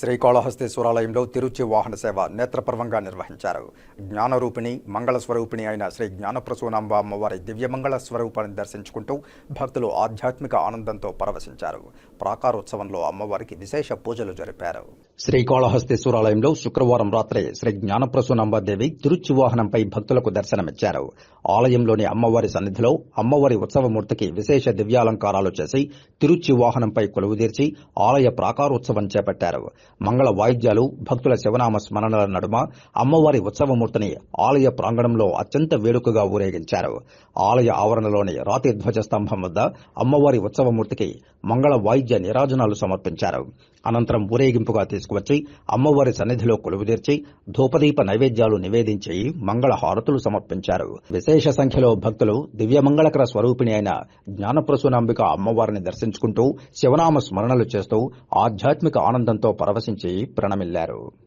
శ్రీకాళహస్తేశ్వరాలయంలో తిరుచి వాహన సేవ నేత్రపర్వంగా నిర్వహించారు. జ్ఞానరూపిణి మంగళ స్వరూపిణి అయిన శ్రీ జ్ఞానప్రసూనాంబ అమ్మవారి దివ్యమంగళ స్వరూపాన్ని దర్శించుకుంటూ భక్తులు ఆధ్యాత్మిక ఆనందంతో పరవశించారు. ప్రాకారోత్సవంలో అమ్మవారికి విశేష పూజలు జరిపారు. శ్రీకాళహస్తేశ్వరాలయంలో శుక్రవారం రాత్రి శ్రీ జ్ఞానప్రసూనాంబాదేవి తిరుచి వాహనంపై భక్తులకు దర్శనమిచ్చారు. ఆలయంలోని అమ్మవారి సన్నిధిలో అమ్మవారి ఉత్సవమూర్తికి విశేష దివ్యాలంకారాలు చేసి తిరుచి వాహనంపై కొలువుదీర్చి ఆలయ ప్రాకారోత్సవం చేపట్టారు. మంగళ వాయిద్యాలు భక్తుల శివనామ స్మరణల నడుమ అమ్మవారి ఉత్సవమూర్తిని ఆలయ ప్రాంగణంలో అత్యంత వేడుకగా ఊరేగించారు. ఆలయ ఆవరణలోని రాతి ధ్వజ స్తంభం వద్ద అమ్మవారి ఉత్సవమూర్తికి మంగళ వాయిద్య నిరాజనాలు సమర్పించారు. అనంతరం ఊరేగింపుగా తీసుకువచ్చి అమ్మవారి సన్నిధిలో కొలువుదీర్చి ధూపదీప నైవేద్యాలు నివేదించి మంగళ హారతులు సమర్పించారు. విశేష సంఖ్యలో భక్తులు దివ్యమంగళకర స్వరూపిణి అయిన జ్ఞానప్రసూనాంబిక అమ్మవారిని దర్శించుకుంటూ శివనామ స్మరణలు చేస్తూ ఆధ్యాత్మిక ఆనందంతో పరవశించి ప్రణమిల్లారు.